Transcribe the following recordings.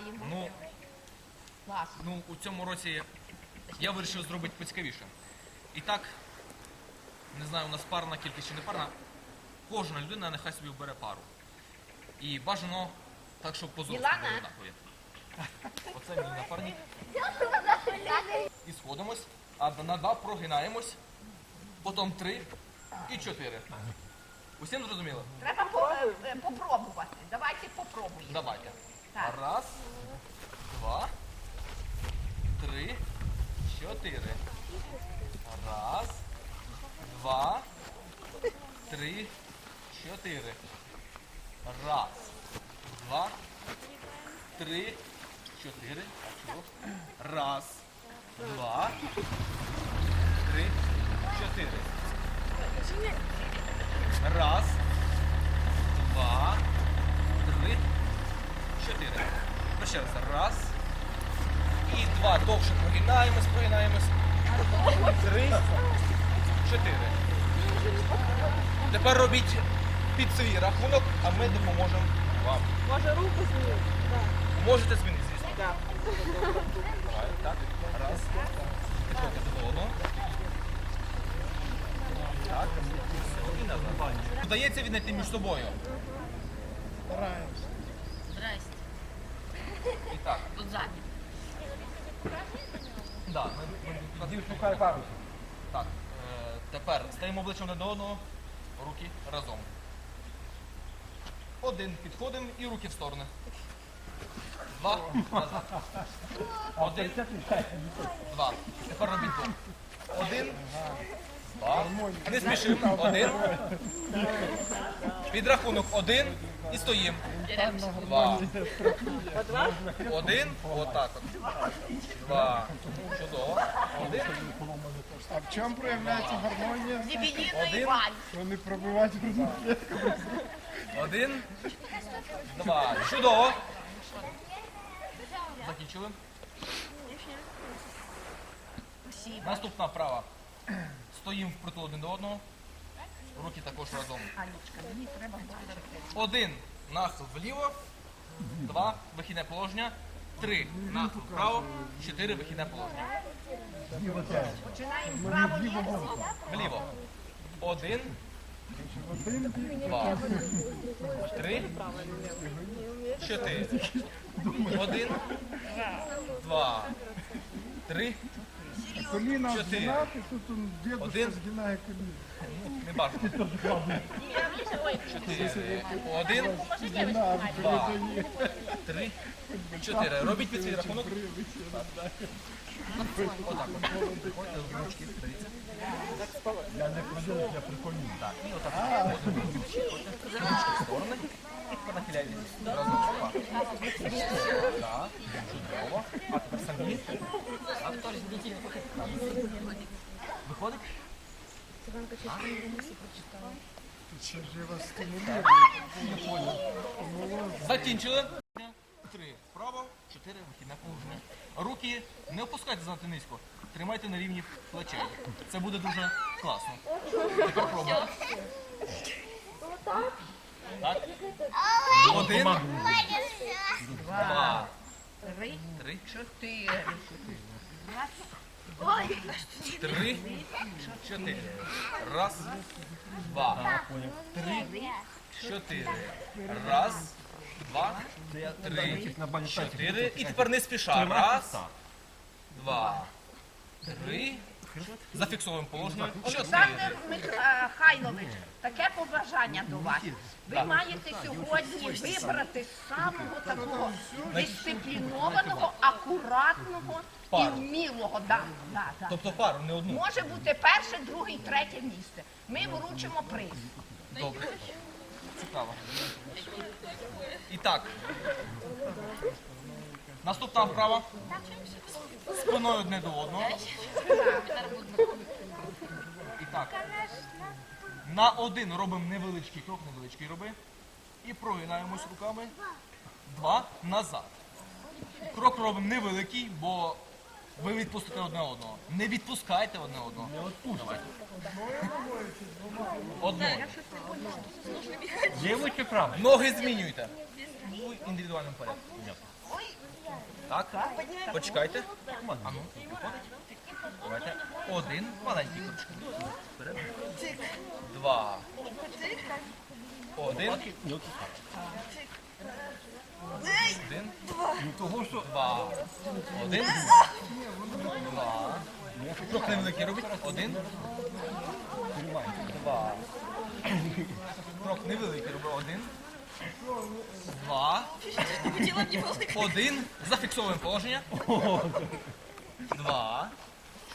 вітаємо. Ну, Клас. ну, у цьому році я вирішив зробити поцікавіше. І так, не знаю, у нас парна кількість чи не парна. Кожна людина нехай собі обере пару. І бажано так, щоб по зовсім Мілана? були однакові. Оце мій напарник. І сходимось, а на два прогинаємось, потім три і чотири. Усім зрозуміло? Треба по- е, е, попробувати. Давайте попробуємо. Давайте. Так. Раз, два, три, чотири. Раз, два, три, чотири. Раз, два, три, чотири. Раз, два, три, чотири. Раз, два, три, чотири. Ну ще раз. Раз. І два. Довше прогинаємось, прогинаємось. Три. Чотири. Тепер робіть під свій рахунок, а ми допоможемо вам. Може руку змінити? Можете змінити, звісно. Так. Давай, так. Раз. Підходьте до одного. Так. І назад. Вдається віднайти між собою. Здрасте. І так. Тут ззаді. Да, ми, шукає пару. Так, е, тепер стаємо обличчям один до одного, руки разом. Один підходимо і руки в сторони. Два. Один. Два. Тепер робіть двох. Один. Два. Не спішимо. Один. Підрахунок один. І стоїмо. Два. Один. Отак от. Два. Чудово. Один. А в чому проявляється гармонія? Один. валь. Що не пробивати Один. Два. Чудово. Закінчили. Наступна вправа. Стоїмо впритул один до одного. Руки також разом. Анечка, мені треба. Один. Нахил вліво. Два. Вихідне положення. Три. Нахил вправо. Чотири. Вихідне положення. Починаємо вправо ліво. Вліво. Один. Два. Три. Чотири. Один. Два. Три. Коліна Чотири. Один. Не бажано. Чотири. Один. Два. Три. Чотири. Робіть під свій рахунок. Отак. Виходьте в ручки. Дивіться. Так, і отак. Ручки. В сторони. Понахиляйтесь. Разом. Так. Чудово. А тепер самі. Так. Виходить? Це ж я вас стимулюю. Закінчили. Три вправо, чотири вихідне положення. Руки не опускайте занадто низько. Тримайте на рівні плечей. Це буде дуже класно. Тепер пробуйте. Так. Один, два, Три, три, чотири. Три, чотири. Раз, два, три, чотири. Раз, два, три, чотири. І тепер не спішай. Раз, два, три. Зафіксовуємо положення. Олександр Чотири. Мих- е, Хайлович, таке побажання до вас. Ви маєте сьогодні вибрати самого такого дисциплінованого, акуратного і вмілого. Да, да, да. Тобто пару, не одну. Може бути перше, друге, третє місце. Ми вручимо приз. Добре. Цікаво. І так. Наступна вправа. Спиною одне до одного. І так. На один робимо невеличкий крок, невеличкий роби. І прогинаємось руками. Два назад. Крок робимо невеликий, бо ви відпустите одне одного. Не відпускайте одне одного. Давайте. Одного. Ліво чи право? Ноги змінюйте. В індивідуальному порядку. Так. Почекайте. А ну. Давайте. Один. Маленький кружок. Два. Один. Один. Два. Один. Два. Крок невеликий робить. Один. Два. Крок невеликий робить. Один. Два. Один. Зафіксовуємо положення. Два.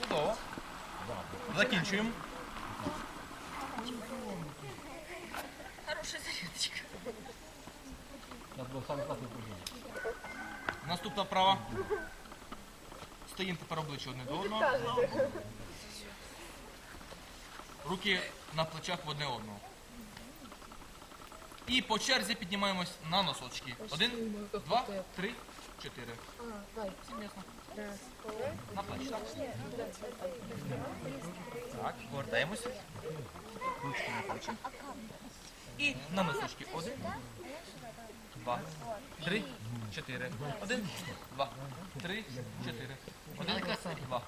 Чудово. Закінчуємо. Хорошая зарядочка. Наступна вправа. Стоїмо тепер обличчя одне до одного. Руки на плечах в одне одного. І по черзі піднімаємось на носочки. Один, два, три, чотири. Сім'ясно. На плечі. Так. Так, повертаємось. Ручки на плечі. І на носочки. Один, два, три, чотири. Один, два, три, чотири. Один, два,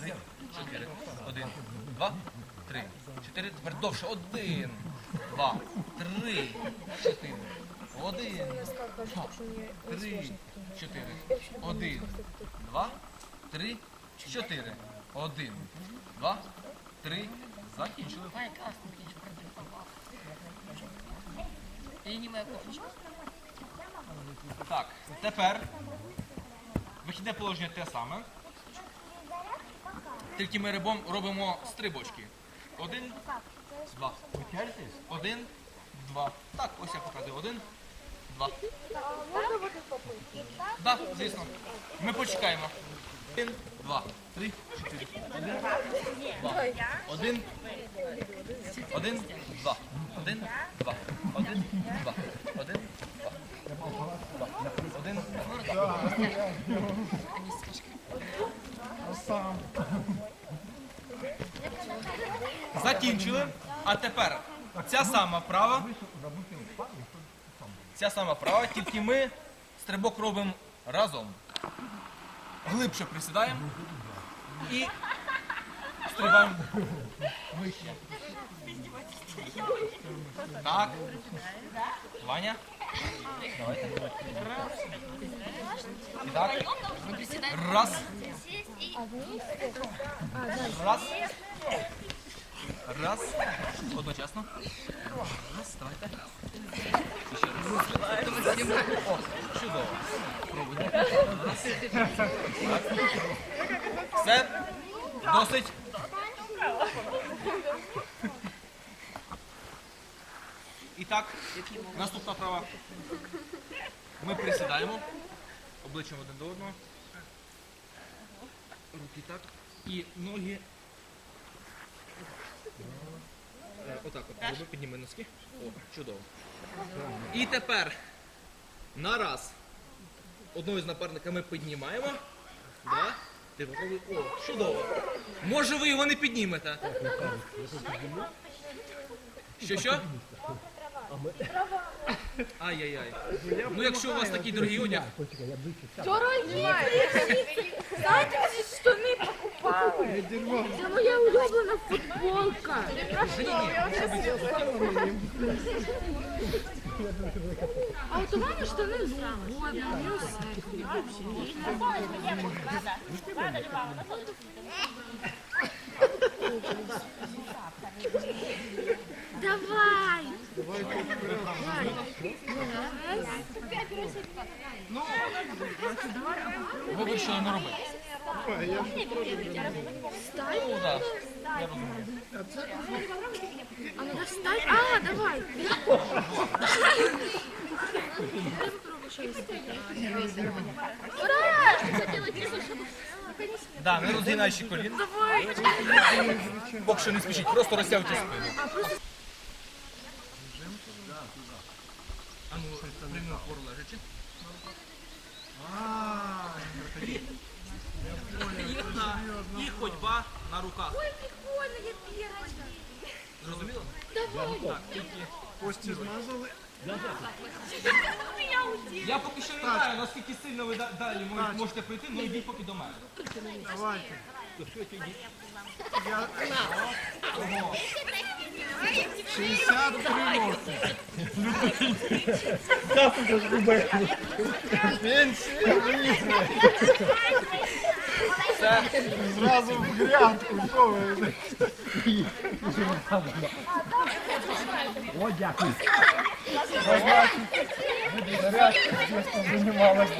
три, чотири. Один, два, три, чотири. Тепер довше. Один, два, три, чотири. Один, два, три, чотири. Один, два, три, чотири. Один, два, три. Закінчили. Классная птичка продиктовала. Или не моя кофточка? Так, тепер вихідне положення те саме. Тільки ми рибом робимо стрибочки. Один, два. Один, два. Так, ось я показую. Один, два. Так, звісно. Ми почекаємо. Один, два, три, чотири. Один, два. Один, один, два. Один, два. Один, два. Один, два. Один, А сам. Закінчили. А тепер ця сама права. Ця сама права, тільки ми стрибок робимо разом. Глибше присідаємо і стрибаємо вище. Так. Ваня. Давайте. І так. Раз. Раз. Раз. Одночасно. Раз, давайте. Ще раз. О, чудово. Пробуйте. Раз. Так. Все. Досить. І так, наступна права. Ми присідаємо обличчям один до одного. Руки так. І ноги. Е, Отак от. Роби, підніми носки. О, чудово. І тепер на раз. Одного з напарника ми піднімаємо. Два. Ти попробуй. О, чудово. Може ви його не піднімете. Що що? Ай-яй-яй. Ну якщо у вас такий дорогий одяг, Дорогі! Знаєте, ці штани покупали? Це моя улюблена футболка. А от у мене штани згодні, ну все. Давай! ви вирішили не робити. А ну. А, давай. Да, не розгинаючи колін. Поки що не спішіть, просто розтягуйте спину. А ну, приймемо хвору лежачи. І ходьба на руках. Ой, прикольно, я перша. Зрозуміло? Давай. Так, тільки Кості змазали. Я поки що не знаю, наскільки сильно ви да- далі мо- можете прийти, але йдіть поки до мене. Давайте. Я... Ого. 63 роки. Вийде. Це Зразу в грядку. Що ви? О, дякую. Зарядку, чесно, займалася.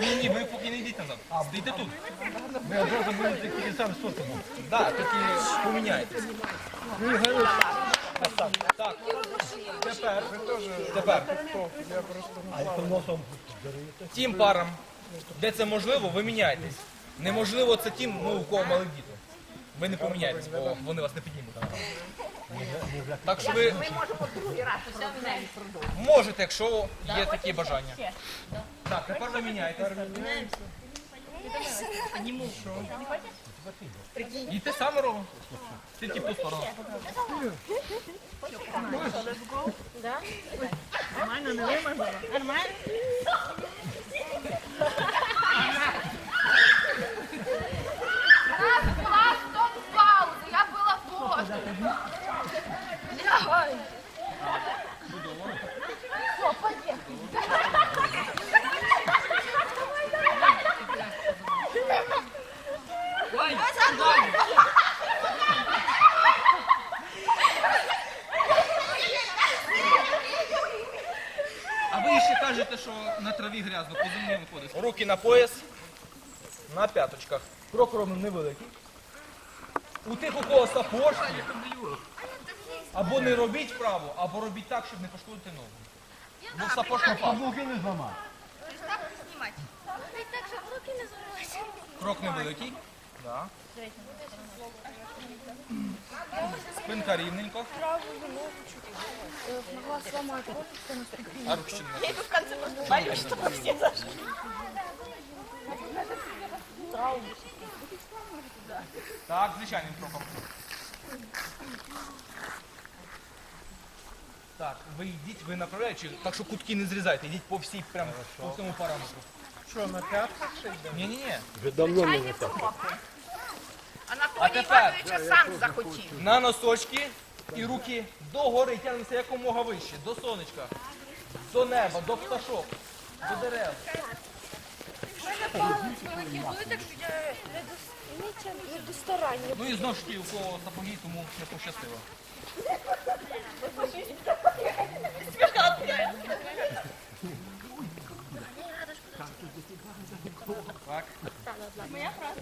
ні, ні, ви поки не йдіть назад. Стійте тут. Ми одразу будемо тільки сам сотимо. Так, тільки поміняйтесь. Тепер. Тепер. Тим парам, де це можливо, ви міняєтесь. Неможливо це тим, ну, у кого мали діти. Ви не поміняєтесь, бо вони вас не піднімуть. Так що ви Ми можемо другий раз усе в неї продовжити. можете, якщо є такі бажання. Так, тепер ви міняєтесь. І те саме робимо. Тільки Нормально, не сторону. Раз була стоп паузу, я була поза. Лягай. Все, поїхали. А ви ще кажете, що на траві грязно, по землі виходить. Руки на пояс, на п'яточках. Крок робимо невеликий. У тих, у кого сапожки, або не робіть вправо, або робіть так, щоб не пошкодити ногу. Бо в впав. Каблуки не зламати. Так, щоб руки не зламалися. Крок невеликий. Да. Спинка рівненько. Могла сломати. А руки ще не Я в конце просто боюсь, чтобы все зашли. Так, звичайним кроком. Так, ви йдіть, ви направляючи, так що кутки не зрізайте, йдіть по всій, прям по всьому параметру. Що, на п'ятках ще йдемо? Ні-ні-ні. Звичайні кроки. А Тепер? Іванович сам захотів. На носочки і руки догори тягнемося якомога вище, до сонечка, до неба, до пташок, до дерев. Не до, старання. Ну і знову ж таки, у кого сапоги, тому не пощастило. Так.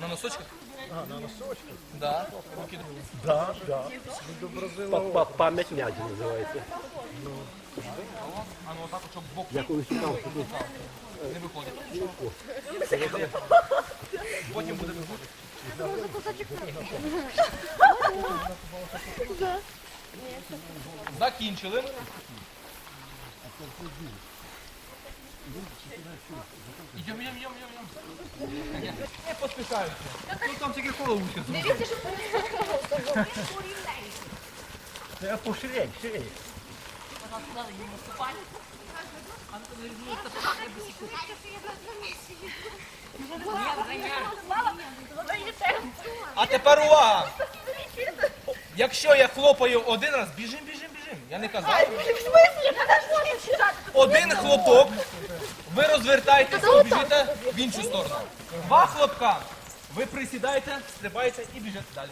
На носочках? А, на носочки? Да. Руки Да, да. Пам'ять няді називається. А ну отак, от, щоб бок Я колись читав, що не виходить. Потім буде виходити. Закінчили. Йдем, йдем, йдем, йдем, йдем. Не поспішаються. Ну там тільки коло вузьке зробили. Треба поширяй, ширяй. А тепер увага! Якщо я хлопаю один раз, біжим, біжим, біжим. Я не казав. Один хлопок, ви розвертаєтеся і біжите в іншу сторону. Два хлопка. Ви присідаєте, стрибаєте і біжите далі.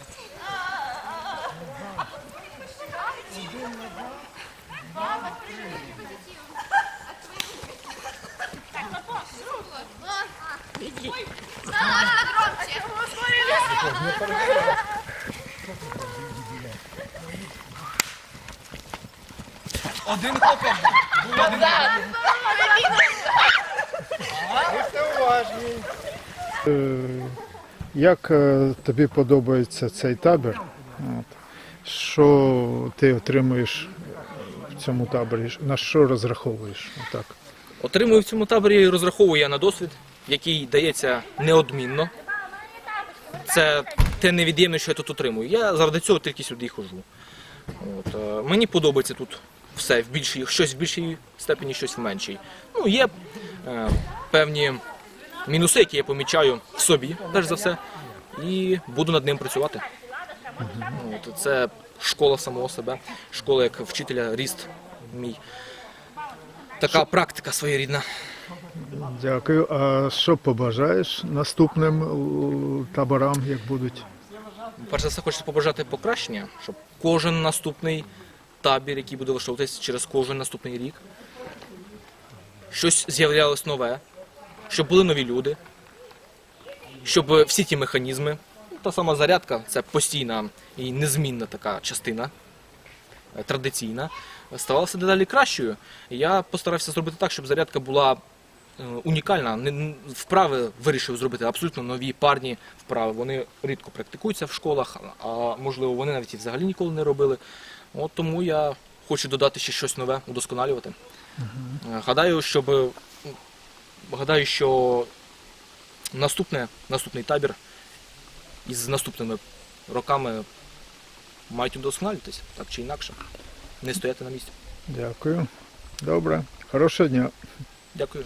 Один хлопок. Був один Будьте уважні. Як е, тобі подобається цей табір? Що ти отримуєш в цьому таборі? На що розраховуєш? Отак. Отримую в цьому таборі і розраховую я на досвід, який дається неодмінно. це те невід'ємне, що я тут отримую. Я заради цього тільки сюди і ходжу. От, е, мені подобається тут все в більшій, щось в більшій степені, щось в меншій. Ну, є е, певні мінуси, які я помічаю в собі, перш за все, і буду над ним працювати. От, це школа самого себе, школа як вчителя, ріст мій. Така практика своєрідна. Дякую. А що побажаєш наступним таборам, як будуть? Перш за все, хочеться побажати покращення, щоб кожен наступний табір, який буде влаштовуватись через кожен наступний рік, щось з'являлось нове, щоб були нові люди, щоб всі ті механізми, та сама зарядка це постійна і незмінна така частина, е, традиційна, ставалася дедалі кращою. Я постарався зробити так, щоб зарядка була е, унікальна. Вправи вирішив зробити абсолютно нові парні вправи. Вони рідко практикуються в школах, а можливо вони навіть і взагалі ніколи не робили. От тому я хочу додати ще щось нове, удосконалювати. Е, Гадаю, щоб гадаю, що наступне, наступний табір із наступними роками мають удосконалюватися, так чи інакше. Не стояти на місці. Дякую. Добре. Хорошого дня. Дякую.